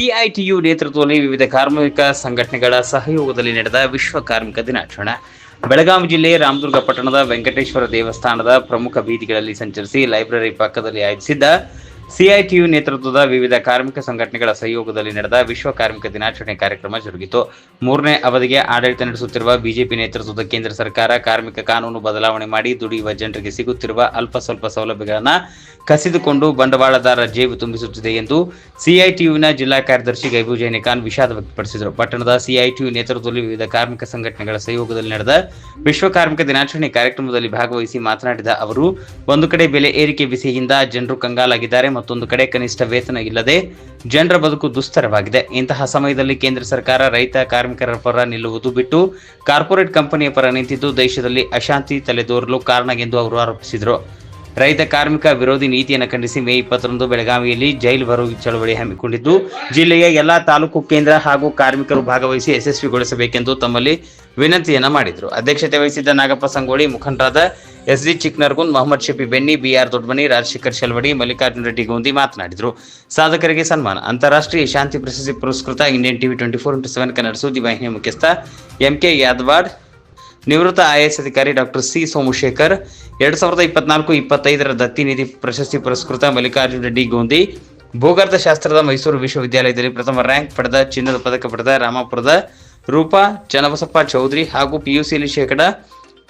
CITU ನೇತೃತ್ವದಲ್ಲಿ ವಿವಿಧ ಕಾರ್ಮಿಕ ಸಂಘಟನೆಗಳ ಸಹಯೋಗದಲ್ಲಿ ನಡೆದ ವಿಶ್ವ ಕಾರ್ಮಿಕ ದಿನಾಚರಣೆ. ಬೆಳಗಾವಿ ಜಿಲ್ಲೆ ರಾಮದುರ್ಗ ಪಟ್ಟಣದ ವೆಂಕಟೇಶ್ವರ ದೇವಸ್ಥಾನದ ಪ್ರಮುಖ ಬೀದಿಗಳಲ್ಲಿ ಸಂಚರಿಸಿ ಲೈಬ್ರರಿ ಪಕ್ಕದಲ್ಲಿ ಆಯೋಜಿಸಿದ್ದ ಸಿಐಟಿಯು ನೇತೃತ್ವದ ವಿವಿಧ ಕಾರ್ಮಿಕ ಸಂಘಟನೆಗಳ ಸಹಯೋಗದಲ್ಲಿ ನಡೆದ ವಿಶ್ವ ಕಾರ್ಮಿಕ ದಿನಾಚರಣೆ ಕಾರ್ಯಕ್ರಮ ಜರುಗಿತು. ಮೂರನೇ ಅವಧಿಗೆ ಆಡಳಿತ ನಡೆಸುತ್ತಿರುವ ಬಿಜೆಪಿ ನೇತೃತ್ವದ ಕೇಂದ್ರ ಸರ್ಕಾರ ಕಾರ್ಮಿಕ ಕಾನೂನು ಬದಲಾವಣೆ ಮಾಡಿ ದುಡಿಯುವ ಜನರಿಗೆ ಸಿಗುತ್ತಿರುವ ಅಲ್ಪ ಸ್ವಲ್ಪ ಸೌಲಭ್ಯಗಳನ್ನು ಕಸಿದುಕೊಂಡು ಬಂಡವಾಳದಾರ ಜೇಬು ತುಂಬಿಸುತ್ತಿದೆ ಎಂದು ಸಿಐಟಿಯುನ ಜಿಲ್ಲಾ ಕಾರ್ಯದರ್ಶಿ ಗೈಬು ಜೈನಿಖಾನ್ ವಿಷಾದ ವ್ಯಕ್ತಪಡಿಸಿದರು. ಪಟ್ಟಣದ ಸಿಐಟಿಯು ನೇತೃತ್ವದಲ್ಲಿ ವಿವಿಧ ಕಾರ್ಮಿಕ ಸಂಘಟನೆಗಳ ಸಹಯೋಗದಲ್ಲಿ ನಡೆದ ವಿಶ್ವ ಕಾರ್ಮಿಕ ದಿನಾಚರಣೆ ಕಾರ್ಯಕ್ರಮದಲ್ಲಿ ಭಾಗವಹಿಸಿ ಮಾತನಾಡಿದ ಅವರು, ಒಂದು ಕಡೆ ಬೆಲೆ ಏರಿಕೆ ಬಿಸಿಯಿಂದ ಜನರು ಕಂಗಾಲಾಗಿದ್ದಾರೆ ಮತ್ತೊಂದು ಕಡೆ ಕನಿಷ್ಠ ವೇತನ ಇಲ್ಲದೆ ಜನರ ಬದುಕು ದುಸ್ತರವಾಗಿದೆ. ಇಂತಹ ಸಮಯದಲ್ಲಿ ಕೇಂದ್ರ ಸರ್ಕಾರ ರೈತ ಕಾರ್ಮಿಕರ ಪರ ನಿಲ್ಲುವುದು ಬಿಟ್ಟು ಕಾರ್ಪೊರೇಟ್ ಕಂಪನಿಯ ಪರ ನಿಂತಿದ್ದು ದೇಶದಲ್ಲಿ ಅಶಾಂತಿ ತಲೆದೋರಲು ಕಾರಣ ಎಂದು ಅವರು ಆರೋಪಿಸಿದರು. ರೈತ ಕಾರ್ಮಿಕ ವಿರೋಧಿ ನೀತಿಯನ್ನು ಖಂಡಿಸಿ ಮೇ ಇಪ್ಪತ್ತರಂದು ಬೆಳಗಾವಿಯಲ್ಲಿ ಜೈಲು ಬರೋ ಚಳವಳಿ ಹಮ್ಮಿಕೊಂಡಿದ್ದು, ಜಿಲ್ಲೆಯ ಎಲ್ಲಾ ತಾಲೂಕು ಕೇಂದ್ರ ಹಾಗೂ ಕಾರ್ಮಿಕರು ಭಾಗವಹಿಸಿ ಯಶಸ್ವಿಗೊಳಿಸಬೇಕೆಂದು ತಮ್ಮಲ್ಲಿ ವಿನಂತಿಯನ್ನ ಮಾಡಿದ್ರು. ಅಧ್ಯಕ್ಷತೆ ವಹಿಸಿದ್ದ ನಾಗಪ್ಪ ಸಂಗೋಳಿ ಮುಖಂಡರಾದ S D Chiknargund, Mohammed Shafi Benni, BR Doddamani, Rajashekhar Shelvadi, Mallikarjuna Reddy Gondi ಮಾತನಾಡಿದರು. ಸಾಧಕರಿಗೆ ಸನ್ಮಾನ. ಅಂತಾರಾಷ್ಟ್ರೀಯ ಶಾಂತಿ ಪ್ರಶಸ್ತಿ ಪುರಸ್ಕೃತ Indian TV twenty four into seven Kannada ಸುದ್ದಿ ವಾಹಿನಿಯ ಮುಖ್ಯಸ್ಥ ಎಂಕೆ ಯಾದವಾಡ್, ನಿವೃತ್ತ ಐಎಎಸ್ ಅಧಿಕಾರಿ ಡಾಕ್ಟರ್ ಸಿ ಸೋಮಶೇಖರ್, ಎರಡ್ ಸಾವಿರದ ಇಪ್ಪತ್ನಾಲ್ಕು ಇಪ್ಪತ್ತೈದರ ದತ್ತಿ ನಿಧಿ ಪ್ರಶಸ್ತಿ ಪುರಸ್ಕೃತ ಮಲ್ಲಿಕಾರ್ಜುನ ರೆಡ್ಡಿ ಗೋಂದಿ ಭೂಗರ್ಭ ಶಾಸ್ತ್ರದ ಮೈಸೂರು ವಿಶ್ವವಿದ್ಯಾಲಯದಲ್ಲಿ ಪ್ರಥಮ ರ್ಯಾಂಕ್ ಪಡೆದ, ಚಿನ್ನದ ಪದಕ ಪಡೆದ ರಾಮಾಪುರದ ರೂಪಾ, ಚನ್ನಬಸಪ್ಪ ಚೌಧರಿ ಹಾಗೂ ಪಿಯುಸಿಯಲ್ಲಿ ಶೇಕಡ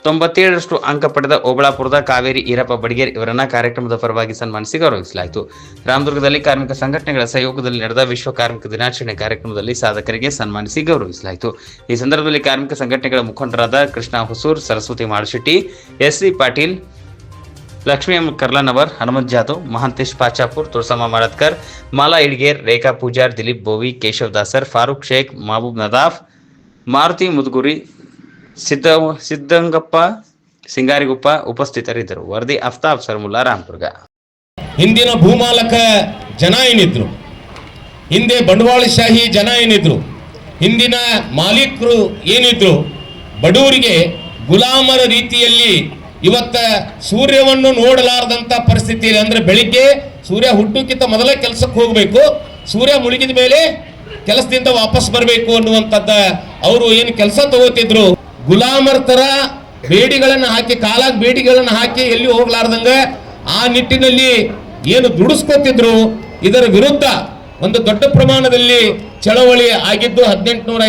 ತೊಂಬತ್ತೇಳರಷ್ಟು ಅಂಕ ಪಡೆದ ಓಬಳಾಪುರದ ಕಾವೇರಿ ಈರಪ್ಪ ಬಡಿಗೇರ್ ಇವರನ್ನ ಕಾರ್ಯಕ್ರಮದ ಪರವಾಗಿ ಸನ್ಮಾನಿಸಿ ಗೌರವಿಸಲಾಯಿತು. ರಾಮದುರ್ಗದಲ್ಲಿ ಕಾರ್ಮಿಕ ಸಂಘಟನೆಗಳ ಸಹಯೋಗದಲ್ಲಿ ನಡೆದ ವಿಶ್ವ ಕಾರ್ಮಿಕ ದಿನಾಚರಣೆ ಕಾರ್ಯಕ್ರಮದಲ್ಲಿ ಸಾಧಕರಿಗೆ ಸನ್ಮಾನಿಸಿ ಗೌರವಿಸಲಾಯಿತು. ಈ ಸಂದರ್ಭದಲ್ಲಿ ಕಾರ್ಮಿಕ ಸಂಘಟನೆಗಳ ಮುಖಂಡರಾದ Krishna Husur, Saraswati Madashetti S C Patil, Lakshmi M Karlanavar, Hanumanth Jadhav, Mahantesh Pachapur, Tulasamma Madatkar Mala Idger Rekha Pujar, Dilip Bovi, Keshav Dasar, Farooq Sheikh, Mehboob Nadaf Maruti Mudguri Sidda Siddangappa, Singariguppa ಉಪಸ್ಥಿತರಿದ್ದರು. ವರದಿ ಅಫ್ತಾಬ್ ಸರ್ಮುಲ್ಲಾ ರಾಮದುರ್ಗ ಹಿಂದಿನ ಭೂಮಾಲಕ ಜನ ಏನಿದ್ರು ಹಿಂದೆ ಬಂಡವಾಳಶಾಹಿ ಜನ ಏನಿದ್ರು ಹಿಂದಿನ ಮಾಲೀಕರು ಏನಿದ್ರು? ಬಡವರಿಗೆ ಗುಲಾಮರ ರೀತಿಯಲ್ಲಿ ಇವತ್ತ ಸೂರ್ಯವನ್ನು ನೋಡಲಾರದಂತ ಪರಿಸ್ಥಿತಿ ಇದೆ. ಅಂದ್ರೆ ಬೆಳಿಗ್ಗೆ ಸೂರ್ಯ ಹುಟ್ಟುಕ್ಕಿಂತ ಮೊದಲೇ ಕೆಲಸಕ್ಕೆ ಹೋಗಬೇಕು. ಸೂರ್ಯ ಮುಳುಗಿದ ಮೇಲೆ ಕೆಲಸದಿಂದ ವಾಪಸ್ ಬರಬೇಕು ಅನ್ನುವಂಥದ್ದ ಅವರು ಏನು ಕೆಲಸ ತಗೋತಿದ್ರು. ಗುಲಾಮರ್ ತರ ಬೇಡಿಗಳನ್ನ ಹಾಕಿ, ಕಾಲಾಗ ಬೇಡಿಗಳನ್ನ ಹಾಕಿ ಎಲ್ಲಿ ಹೋಗ್ಲಾರ್ದಂಗ ಆ ನಿಟ್ಟಿನಲ್ಲಿ ಏನು ದುಡಿಸ್ಕೊತಿದ್ರು. ಇದರ ವಿರುದ್ಧ ಒಂದು ದೊಡ್ಡ ಪ್ರಮಾಣದಲ್ಲಿ ಚಳವಳಿ ಆಗಿದ್ದು ಹದಿನೆಂಟುನೂರ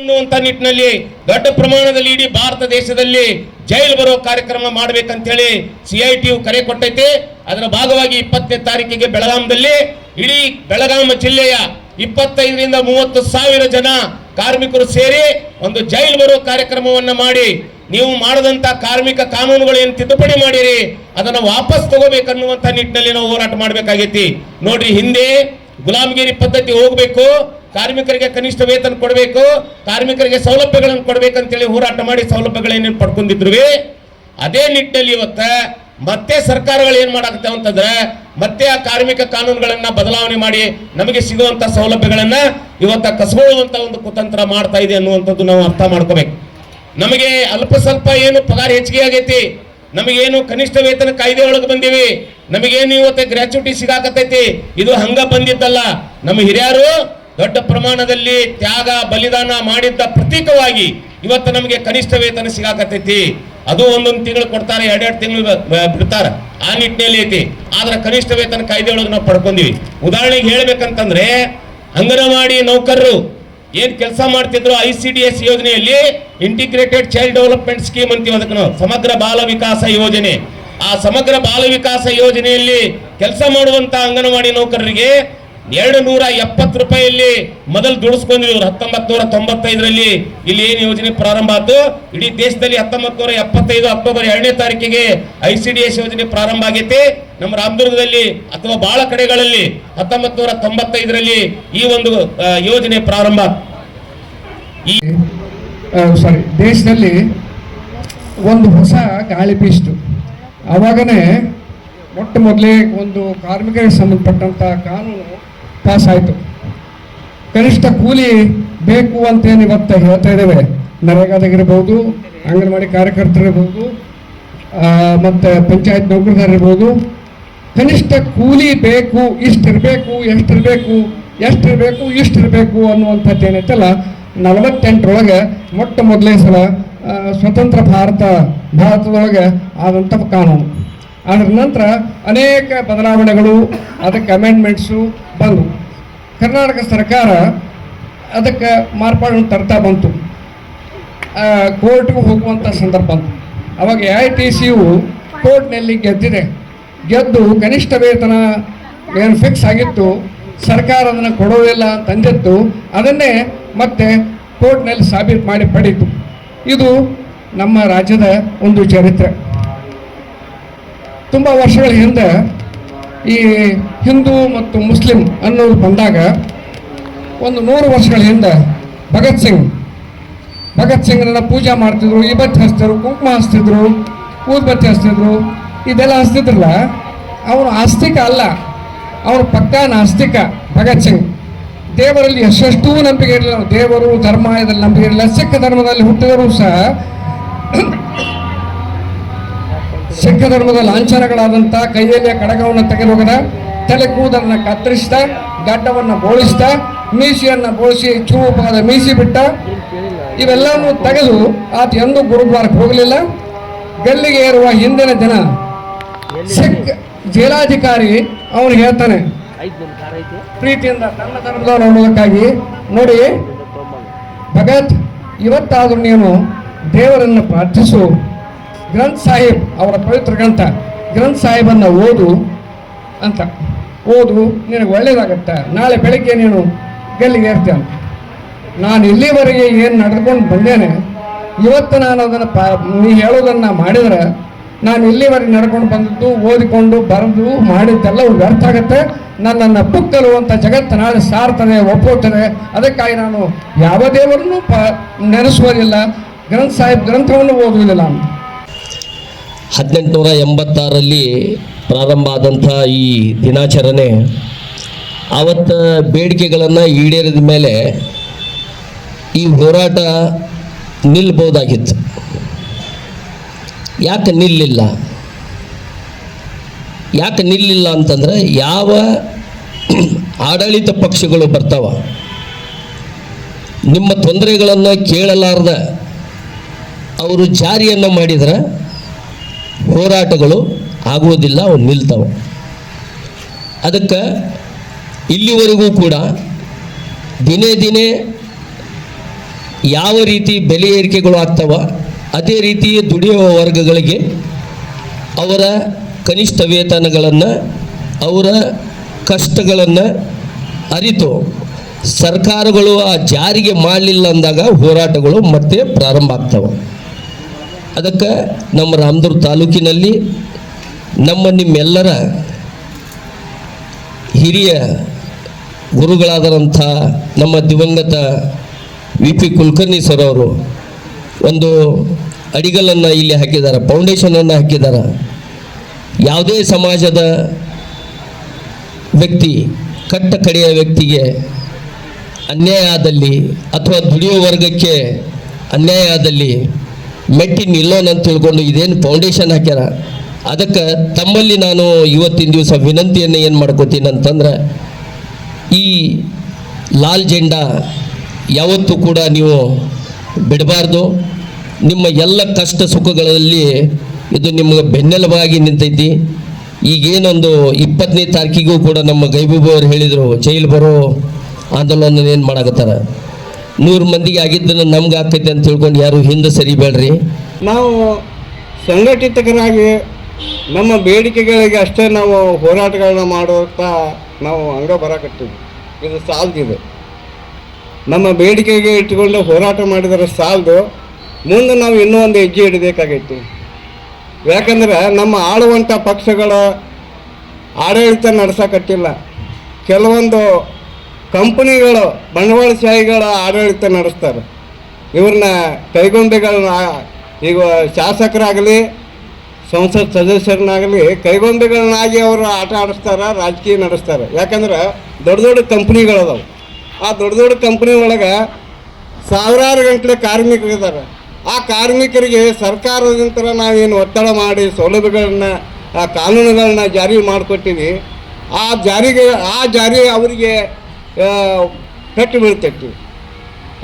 ಅನ್ನುವಂತ ನಿಟ್ಟಿನಲ್ಲಿ ದೊಡ್ಡ ಪ್ರಮಾಣದಲ್ಲಿ ಇಡೀ ಭಾರತ ದೇಶದಲ್ಲಿ ಜೈಲು ಬರೋ ಕಾರ್ಯಕ್ರಮ ಮಾಡ್ಬೇಕಂತ ಹೇಳಿ ಟಿ ಕರೆ ಕೊಟ್ಟೈತೆ. ಅದರ ಭಾಗವಾಗಿ ಇಪ್ಪತ್ತನೇ ತಾರೀಕಿಗೆ ಬೆಳಗಾಂದಲ್ಲಿ ಇಡೀ ಬೆಳಗಾಂ ಜಿಲ್ಲೆಯ ಇಪ್ಪತ್ತೈದರಿಂದ ಮೂವತ್ತು ಸಾವಿರ ಜನ ಕಾರ್ಮಿಕರು ಸೇರಿ ಒಂದು ಜೈಲು ಬರೋ ಕಾರ್ಯಕ್ರಮವನ್ನು ಮಾಡಿ, ನೀವು ಮಾಡದಂತ ಕಾರ್ಮಿಕ ಕಾನೂನುಗಳು ಏನು ತಿದ್ದುಪಡಿ ಮಾಡಿರಿ, ಅದನ್ನು ವಾಪಸ್ ತಗೋಬೇಕನ್ನುವಂತ ನಿಟ್ಟಿನಲ್ಲಿ ನಾವು ಹೋರಾಟ ಮಾಡ್ಬೇಕಾಗೈತಿ. ನೋಡ್ರಿ ಹಿಂದೆ ಗುಲಾಮಗಿರಿ ಪದ್ಧತಿ ಹೋಗಬೇಕು, ಕಾರ್ಮಿಕರಿಗೆ ಕನಿಷ್ಠ ವೇತನ ಕೊಡಬೇಕು, ಕಾರ್ಮಿಕರಿಗೆ ಸೌಲಭ್ಯಗಳನ್ನು ಕೊಡಬೇಕಂತೇಳಿ ಹೋರಾಟ ಮಾಡಿ ಸೌಲಭ್ಯಗಳೇನೇನು ಪಡ್ಕೊಂಡಿದ್ರು ಅದೇ ನಿಟ್ಟಿನಲ್ಲಿ ಇವತ್ತ ಮತ್ತೆ ಸರ್ಕಾರಗಳು ಏನ್ ಮಾಡಾಕತ್ತೇವೆ ಅಂತಂದ್ರೆ ಮತ್ತೆ ಆ ಕಾರ್ಮಿಕ ಕಾನೂನುಗಳನ್ನ ಬದಲಾವಣೆ ಮಾಡಿ ನಮಗೆ ಸಿಗುವಂತ ಸೌಲಭ್ಯಗಳನ್ನ ಇವತ್ತ ಕಸಗೊಳ್ಳುವಂತ ಒಂದು ಕುತಂತ್ರ ಮಾಡ್ತಾ ಇದೆ ಅನ್ನುವಂಥದ್ದು ನಾವು ಅರ್ಥ ಮಾಡ್ಕೋಬೇಕು. ನಮಗೆ ಅಲ್ಪ ಸ್ವಲ್ಪ ಏನು ಪಗಾರ ಹೆಚ್ಚಿಗೆ ಆಗೈತಿ, ನಮಗೇನು ಕನಿಷ್ಠ ವೇತನ ಕಾಯ್ದೆ ಒಳಗೆ ಬಂದೀವಿ, ನಮಗೇನು ಇವತ್ತು ಗ್ರಾಚ್ಯುಟಿ ಸಿಗಾಕತೈತಿ ಇದು ಹಂಗ ಬಂದಿದ್ದಲ್ಲ, ನಮ್ಮ ಹಿರಿಯರು ದೊಡ್ಡ ಪ್ರಮಾಣದಲ್ಲಿ ತ್ಯಾಗ, ಬಲಿದಾನ ಮಾಡಿದ್ದ ಪ್ರತೀಕವಾಗಿ ಇವತ್ತು ನಮಗೆ ಕನಿಷ್ಠ ವೇತನ ಸಿಗಾಕತೈತಿ ಅದು ಒಂದೊಂದು ತಿಂಗಳು ಕೊಡ್ತಾರೆ, ಎರಡೆರಡು ತಿಂಗಳು ಬಿಡ್ತಾರೆ. ಆ ನಿಟ್ಟಿನಲ್ಲಿ ಐತಿ. ಆದ್ರೆ ಕನಿಷ್ಠ ವೇತನ ಕಾಯ್ದೆ ಒಳಗೆ ನಾವು ಪಡ್ಕೊಂಡಿವಿ. ಉದಾಹರಣೆಗೆ ಹೇಳ್ಬೇಕಂತಂದ್ರೆ, ಅಂಗನವಾಡಿ ನೌಕರರು ಏನ್ ಕೆಲಸ ಮಾಡ್ತಿದ್ರು ಐ ಸಿ ಡಿ ಎಸ್ ಯೋಜನೆಯಲ್ಲಿ ಇಂಟಿಗ್ರೇಟೆಡ್ ಚೈಲ್ಡ್ ಡೆವಲಪ್ಮೆಂಟ್ ಸ್ಕೀಮ್ ಅಂತೀವಿ ಅದಕ್ಕೆ ಸಮಗ್ರ ಬಾಲ ವಿಕಾಸ ಯೋಜನೆ. ಆ ಸಮಗ್ರ ಬಾಲ ವಿಕಾಸ ಯೋಜನೆಯಲ್ಲಿ ಕೆಲಸ ಮಾಡುವಂತ ಅಂಗನವಾಡಿ ನೌಕರರಿಗೆ ಎರಡು ನೂರ ಎಪ್ಪತ್ತು ರೂಪಾಯಿಯಲ್ಲಿ ಮೊದಲು ದುಡಿಸ್ಕೊಂಡ್ರಿ ಇವರು. ಹತ್ತೊಂಬತ್ತು ನೂರ ತೊಂಬತ್ತೈದರಲ್ಲಿ ಇಲ್ಲಿ ಏನು ಯೋಜನೆ ಪ್ರಾರಂಭ ಆಯ್ತು ಇಡೀ ದೇಶದಲ್ಲಿ ಹತ್ತೊಂಬತ್ತು ನೂರ ಎಪ್ಪತ್ತೈದು ಅಕ್ಟೋಬರ್ ಎರಡನೇ ತಾರೀಕಿಗೆ ಐ ಸಿ ಡಿ ಎಸ್ ಯೋಜನೆ ಪ್ರಾರಂಭ ಆಗೈತಿ. ನಮ್ಮ ರಾಮದುರ್ಗದಲ್ಲಿ ಅಥವಾ ಬಹಳ ಕಡೆಗಳಲ್ಲಿ ಹತ್ತೊಂಬತ್ತು ನೂರ ತೊಂಬತ್ತೈದರಲ್ಲಿ ಈ ಒಂದು ಯೋಜನೆ ಪ್ರಾರಂಭ. ಈ ಸಾರಿ ದೇಶದಲ್ಲಿ ಒಂದು ಹೊಸ ಗಾಳಿ ಬೀಸ್ತು. ಆವಾಗನೇ ಮೊಟ್ಟ ಮೊದಲೇ ಒಂದು ಕಾರ್ಮಿಕರಿಗೆ ಸಂಬಂಧಪಟ್ಟಂಥ ಕಾನೂನು ಪಾಸ್ ಆಯಿತು ಕನಿಷ್ಠ ಕೂಲಿ ಬೇಕು ಅಂತೇನು ಇವತ್ತು ಹೇಳ್ತಾ ಇದ್ದೇವೆ. ನರೇಗಾದಾಗಿರ್ಬೋದು, ಅಂಗನವಾಡಿ ಕಾರ್ಯಕರ್ತರಿರ್ಬೋದು ಮತ್ತು ಪಂಚಾಯತ್ ನೌಕರದಾರಿರ್ಬೋದು ಕನಿಷ್ಠ ಕೂಲಿ ಬೇಕು, ಇಷ್ಟಿರಬೇಕು, ಎಷ್ಟಿರಬೇಕು ಎಷ್ಟಿರಬೇಕು, ಇಷ್ಟಿರಬೇಕು ಅನ್ನುವಂಥದ್ದು ಏನೈತಲ್ಲ ನಲವತ್ತೆಂಟರೊಳಗೆ ಮೊಟ್ಟ ಮೊದಲೇ ಸಲ ಸ್ವತಂತ್ರ ಭಾರತ, ಭಾರತದೊಳಗೆ ಆದಂಥ ಕಾನೂನು. ಅದರ ನಂತರ ಅನೇಕ ಬದಲಾವಣೆಗಳು, ಅದಕ್ಕೆ ಅಮೆಂಡ್ಮೆಂಟ್ಸು ಬಂದವು ಕರ್ನಾಟಕ ಸರ್ಕಾರ ಅದಕ್ಕೆ ಮಾರ್ಪಾಡನ್ನು ತರ್ತಾ ಬಂತು. ಕೋರ್ಟ್ಗೆ ಹೋಗುವಂಥ ಸಂದರ್ಭ ಬಂತು. ಅವಾಗ A I T U C ಕೋರ್ಟ್ನಲ್ಲಿ ಗೆದ್ದಿದೆ. ಗೆದ್ದು ಕನಿಷ್ಠ ವೇತನ ಏನು ಫಿಕ್ಸ್ ಆಗಿತ್ತು, ಸರ್ಕಾರ ಅದನ್ನು ಕೊಡೋದಿಲ್ಲ ತಂದಿತ್ತು ಅದನ್ನೇ ಮತ್ತೆ ಕೋರ್ಟ್ನಲ್ಲಿ ಸಾಬೀತು ಮಾಡಿ ಪಡೀತು. ಇದು ನಮ್ಮ ರಾಜ್ಯದ ಒಂದು ಚರಿತ್ರೆ. ತುಂಬ ವರ್ಷಗಳ ಹಿಂದೆ ಈ ಹಿಂದೂ ಮತ್ತು ಮುಸ್ಲಿಂ ಅನ್ನೋದು ಬಂದಾಗ ಒಂದು ನೂರು ವರ್ಷಗಳ ಹಿಂದೆ ಭಗತ್ ಸಿಂಗ್, ಭಗತ್ ಸಿಂಗ್ರನ್ನ ಪೂಜೆ ಮಾಡ್ತಿದ್ರು, ಇಬ್ಬತ್ತಿ ಹಚ್ತಿದ್ರು, ಕುಂಕುಮ ಹಚ್ತಿದ್ರು ಊದ್ಬತ್ತಿ ಹಚ್ತಿದ್ರು, ಇದೆಲ್ಲ ಹಚ್ತಿದ್ರಲ್ಲ, ಅವನು ಆಸ್ತಿಕ ಅಲ್ಲ, ಅವನು ಪಕ್ಕಾ ನಾಸ್ತಿಕ ಭಗತ್ ಸಿಂಗ್. ದೇವರಲ್ಲಿ ಎಷ್ಟೆಷ್ಟೂ ನಂಬಿಕೆ ಇರಲಿಲ್ಲ, ದೇವರು ಧರ್ಮ ಇದರಲ್ಲಿ ನಂಬಿಕೆ ಇರಲಿಲ್ಲ ಸಿಖ್ ಧರ್ಮದಲ್ಲಿ ಹುಟ್ಟಿದರೂ ಸಹ ಸಿಖ್ ಧರ್ಮದ ಲಾಂಛನಗಳಾದಂಥ ಕೈಯಲ್ಲಿ ಕಡಗವನ್ನು ತೆಗೆದುಹೋಗದ, ತಲೆ ಕೂದಲನ್ನ ಕತ್ತರಿಸಿದ, ಗಡ್ಡವನ್ನು ಬೋಳಿಸಿದ, ಮೀಸಿಯನ್ನು ಬೋಳಿಸಿ ಚೂಪಾದ ಮೀಸಿ ಬಿಟ್ಟ ಇವೆಲ್ಲವೂ ತೆಗೆದು ಆತ ಎಂದೂ ಗುರುದ್ವಾರಕ್ಕೆ ಹೋಗಲಿಲ್ಲ. ಗಲ್ಲಿಗೆ ಏರುವ ಹಿಂದಿನ ದಿನ ಸಿಖ್ ಜೈಲಾಧಿಕಾರಿ ಅವನು ಹೇಳ್ತಾನೆ, ಪ್ರೀತಿಯಿಂದ ತನ್ನ ಧರ್ಮದ ನೋಡೋದಕ್ಕಾಗಿ ನೋಡಿ ಭಗತ್ ಇವತ್ತಾದ್ರೂ ನೀನು ದೇವರನ್ನು ಪ್ರಾರ್ಥಿಸು. ಗ್ರಂಥ್ ಸಾಹಿಬ್ ಅವರ ಪವಿತ್ರ ಗ್ರಂಥ, ಗ್ರಂಥ್ ಸಾಹಿಬನ್ನು ಓದು ಅಂತ. ಓದು, ನಿನಗೆ ಒಳ್ಳೇದಾಗತ್ತೆ. ನಾಳೆ ಬೆಳಗ್ಗೆ ನೀನು ಗಲ್ಲಿಗೆ ಏರ್ತೀಯ ಅಂತ. ನಾನು ಇಲ್ಲಿವರೆಗೆ ಏನು ನಡ್ಕೊಂಡು ಬಂದೇನೆ, ಇವತ್ತು ನಾನು ಅದನ್ನು ಪಾ, ನೀ ಹೇಳೋದನ್ನು ಮಾಡಿದರೆ, ನಾನು ಇಲ್ಲಿವರೆಗೆ ನಡ್ಕೊಂಡು ಬಂದದ್ದು, ಓದಿಕೊಂಡು ಬರೆದು ಮಾಡಿದ್ದೆಲ್ಲ ವ್ಯರ್ಥ ಆಗುತ್ತೆ. ನನ್ನನ್ನು ಪುಕ್ಕಲುವಂಥ ಜಗತ್ತು ನಾಳೆ ಸಾರ್ತದೆ, ಒಪ್ಪುತ್ತದೆ. ಅದಕ್ಕಾಗಿ ನಾನು ಯಾವ ದೇವರನ್ನು ಪ, ನೆನೆಸುವುದಿಲ್ಲ. ಗ್ರಂಥ ಸಾಹಿಬ್ ಗ್ರಂಥವನ್ನು ಓದುವುದಿಲ್ಲ ಹದಿನೆಂಟುನೂರ ಎಂಬತ್ತಾರಲ್ಲಿ ಪ್ರಾರಂಭ ಆದಂಥ ಈ ದಿನಾಚರಣೆ, ಆವತ್ತು ಬೇಡಿಕೆಗಳನ್ನು ಈಡೇರಿದ ಮೇಲೆ ಈ ಹೋರಾಟ ನಿಲ್ಬೋದಾಗಿತ್ತು ಯಾಕೆ ನಿಲ್ಲಿಲ್ಲ? ಯಾಕೆ ನಿಲ್ಲಿಲ್ಲ ಅಂತಂದರೆ ಯಾವ ಆಡಳಿತ ಪಕ್ಷಗಳು ಬರ್ತಾವ, ನಿಮ್ಮ ತೊಂದರೆಗಳನ್ನು ಕೇಳಲಾರ್ದ ಅವರು ಜಾರಿಯನ್ನು ಮಾಡಿದ್ರೆ ಹೋರಾಟಗಳು ಆಗುವುದಿಲ್ಲ, ಅವು ನಿಲ್ತವೆ. ಅದಕ್ಕೆ ಇಲ್ಲಿವರೆಗೂ ಕೂಡ ದಿನೇ ದಿನೇ ಯಾವ ರೀತಿ ಬೆಲೆ ಏರಿಕೆಗಳು ಆಗ್ತವ, ಅದೇ ರೀತಿ ದುಡಿಯುವ ವರ್ಗಗಳಿಗೆ ಅವರ ಕನಿಷ್ಠ ವೇತನಗಳನ್ನು, ಅವರ ಕಷ್ಟಗಳನ್ನು ಅರಿತು ಸರ್ಕಾರಗಳು ಆ ಜಾರಿಗೆ ಮಾಡಲಿಲ್ಲ ಅಂದಾಗ ಹೋರಾಟಗಳು ಮತ್ತೆ ಪ್ರಾರಂಭ ಆಗ್ತವೆ. ಅದಕ್ಕೆ ನಮ್ಮ ರಾಮದುರ್ಗ ತಾಲೂಕಿನಲ್ಲಿ ನಮ್ಮ ನಿಮ್ಮೆಲ್ಲರ ಹಿರಿಯ ಗುರುಗಳಾದಂಥ ನಮ್ಮ ದಿವಂಗತ ವಿ ಪಿ ಕುಲಕರ್ಣಿ ಸರ್ ಅವರು ಒಂದು ಅಡಿಗಲನ್ನು ಇಲ್ಲಿ ಹಾಕಿದ್ದಾರೆ ಫೌಂಡೇಶನನ್ನು ಹಾಕಿದ್ದಾರೆ. ಯಾವುದೇ ಸಮಾಜದ ವ್ಯಕ್ತಿ, ಕಟ್ಟ ಕಡೆಯ ವ್ಯಕ್ತಿಗೆ ಅನ್ಯಾಯ ಆದಲ್ಲಿ ಅಥವಾ ದುಡಿಯೋ ವರ್ಗಕ್ಕೆ ಅನ್ಯಾಯ ಆದಲ್ಲಿ ಮೆಟ್ಟಿ ನಿಲ್ಲೋಣ ಅಂತ ತಿಳ್ಕೊಂಡು ಇದೇನು ಫೌಂಡೇಶನ್ ಹಾಕ್ಯಾರ? ಅದಕ್ಕೆ ತಮ್ಮಲ್ಲಿ ನಾನು ಇವತ್ತಿನ ದಿವಸ ವಿನಂತಿಯನ್ನು ಏನು ಮಾಡ್ಕೋತೀನಿ ಅಂತಂದ್ರೆ, ಈ ಲಾಲ್ ಜೆಂಡಾ ಯಾವತ್ತೂ ಕೂಡ ನೀವು ಬಿಡಬಾರ್ದು. ನಿಮ್ಮ ಎಲ್ಲ ಕಷ್ಟ ಸುಖಗಳಲ್ಲಿ ಇದು ನಿಮಗೆ ಬೆನ್ನೆಲುಬಾಗಿ ನಿಂತೈತಿ. ಈಗೇನೊಂದು ಇಪ್ಪತ್ತನೇ ತಾರೀಕಿಗೂ ಕೂಡ ನಮ್ಮ ಗೈಬೂಬು ಹೇಳಿದರು, ಜೈಲು ಬರೋ ಆಂದೋಲನ ಏನು ಮಾಡಕತ್ತಾರ? ನೂರು ಮಂದಿಗೆ ಆಗಿದ್ದನ್ನು ನಮ್ಗೆ ಆಗ್ತೈತೆ ಅಂತ ತಿಳ್ಕೊಂಡು ಯಾರು ಹಿಂದೆ ಸರಿಬೇಡ್ರಿ ನಾವು ಸಂಘಟಿತಕರಾಗಿ ನಮ್ಮ ಬೇಡಿಕೆಗಳಿಗೆ ಅಷ್ಟೇ ನಾವು ಹೋರಾಟಗಳನ್ನ ಮಾಡುತ್ತಾ ನಾವು ಹಂಗ ಬರಕತ್ತೀವಿ ಇದು ಸಾಲ್ದಿದೆ. ನಮ್ಮ ಬೇಡಿಕೆಗೆ ಇಟ್ಟುಕೊಂಡು ಹೋರಾಟ ಮಾಡಿದರೆ ಸಾಲದು. ಮುಂದೆ ನಾವು ಇನ್ನೂ ಒಂದು ಹೆಜ್ಜೆ ಇಡಬೇಕಾಗೈತಿ ಯಾಕಂದ್ರೆ ನಮ್ಮ ಆಳುವಂಥ ಪಕ್ಷಗಳ ಆಡಳಿತ ನಡೆಸಕತ್ತಿಲ್ಲ. ಕೆಲವೊಂದು ಕಂಪನಿಗಳು ಬಂಡವಾಳಶಾಹಿಗಳ ಆಡಳಿತ ನಡೆಸ್ತಾರೆ. ಇವ್ರನ್ನ ಕೈಗೊಂಬೆಗಳನ್ನ, ಈಗ ಶಾಸಕರಾಗಲಿ, ಸಂಸತ್ ಸದಸ್ಯರನ್ನಾಗಲಿ ಕೈಗೊಂಬೆಗಳನ್ನಾಗಿ ಅವರು ಆಟ ಆಡಿಸ್ತಾರೆ, ರಾಜಕೀಯ ನಡೆಸ್ತಾರೆ. ಯಾಕಂದ್ರೆ ದೊಡ್ಡ ದೊಡ್ಡ ಕಂಪ್ನಿಗಳದಾವೆ. ಆ ದೊಡ್ಡ ದೊಡ್ಡ ಕಂಪ್ನಿ ಒಳಗೆ ಸಾವಿರಾರು ಗಂಟಲೆ ಕಾರ್ಮಿಕರಿದ್ದಾರೆ ಆ ಕಾರ್ಮಿಕರಿಗೆ ಸರ್ಕಾರದಿಂದ ನಾವೇನು ಒತ್ತಡ ಮಾಡಿ ಸೌಲಭ್ಯಗಳನ್ನ, ಆ ಕಾನೂನುಗಳನ್ನ ಜಾರಿ ಮಾಡಿಕೊಟ್ಟಿವಿ. ಆ ಜಾರಿಗೆ, ಆ ಜಾರಿ ಅವರಿಗೆ ಪೆಟ್ಟು ಬೀಳ್ತೈತಿ.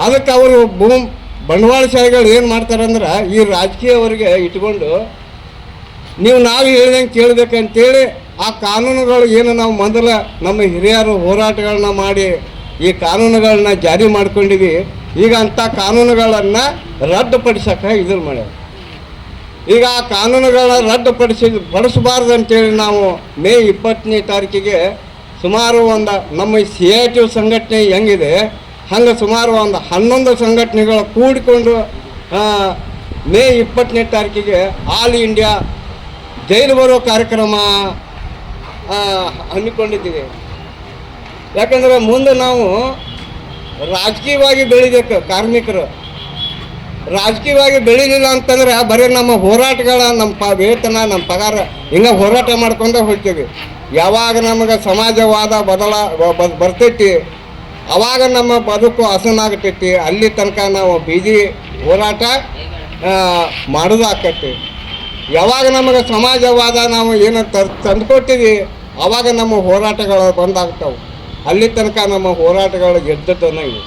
ಅದಕ್ಕೆ ಅವರು ಭೂಮ್ ಬಂಡವಾಳಶಾಹಿಗಳು ಏನು ಮಾಡ್ತಾರಂದ್ರೆ ಈ ರಾಜಕೀಯವರಿಗೆ ಇಟ್ಕೊಂಡು ನೀವು ನಾವು ಹೇಳ್ದಂಗೆ ಕೇಳಬೇಕಂತೇಳಿ ಆ ಕಾನೂನುಗಳು ಏನು ನಾವು ಮೊದಲ ನಮ್ಮ ಹಿರಿಯರು ಹೋರಾಟಗಳನ್ನ ಮಾಡಿ ಈ ಕಾನೂನುಗಳನ್ನ ಜಾರಿ ಮಾಡ್ಕೊಂಡಿವಿ. ಈಗ ಅಂಥ ಕಾನೂನುಗಳನ್ನು ರದ್ದುಪಡಿಸಕ ಇದ್ರ ಮಾಡ್ಯಾರ ಈಗ ಆ ಕಾನೂನುಗಳನ್ನ ರದ್ದುಪಡಿಸಿ ಪಡಿಸಬಾರ್ದು ಅಂತೇಳಿ ನಾವು ಮೇ ಇಪ್ಪತ್ತನೇ ತಾರೀಕಿಗೆ ಸುಮಾರು ಒಂದು ನಮ್ಮ ಸಿ ಐ ಸಂಘಟನೆ ಹೆಂಗಿದೆ, ಹಂಗೆ ಸುಮಾರು ಒಂದು ಹನ್ನೊಂದು ಸಂಘಟನೆಗಳು ಕೂಡಿಕೊಂಡು ಮೇ ಇಪ್ಪತ್ತನೇ ತಾರೀಕಿಗೆ ಆಲ್ ಇಂಡಿಯಾ ಜೈಲು ಬರೋ ಕಾರ್ಯಕ್ರಮ ಹಮ್ಮಿಕೊಂಡಿದ್ದೀವಿ. ಯಾಕಂದರೆ ಮುಂದೆ ನಾವು ರಾಜಕೀಯವಾಗಿ ಬೆಳಿಬೇಕು ಕಾರ್ಮಿಕರು. ರಾಜಕೀಯವಾಗಿ ಬೆಳಿಲಿಲ್ಲ ಅಂತಂದ್ರೆ ಬರೀ ನಮ್ಮ ಹೋರಾಟಗಳ, ನಮ್ಮ ಪ ವೇತನ, ನಮ್ಮ ಪಗಾರ, ಹಿಂಗೆ ಹೋರಾಟ ಮಾಡ್ಕೊಂಡೇ ಹೋಗ್ತೀವಿ. ಯಾವಾಗ ನಮಗೆ ಸಮಾಜವಾದ ಬದಲ ಬರ್ತೈತಿ ಅವಾಗ ನಮ್ಮ ಬದುಕು ಹಸನಾಗ್ತೈತಿ ಅಲ್ಲಿ ತನಕ ನಾವು ಬೀದಿ ಹೋರಾಟ ಆ, ಮಾಡೋದು ಆಕೈತಿ ಯಾವಾಗ ನಮಗೆ ಸಮಾಜವಾದ ನಾವು ಏನು ತರ್ ತಂದುಕೊಟ್ಟಿವಿ ಅವಾಗ ನಮ್ಮ ಹೋರಾಟಗಳು ಬಂದಾಗ್ತವೆ. ಅಲ್ಲಿ ತನಕ ನಮ್ಮ ಹೋರಾಟಗಳು ಗೆದ್ದತನ ಇವೆ.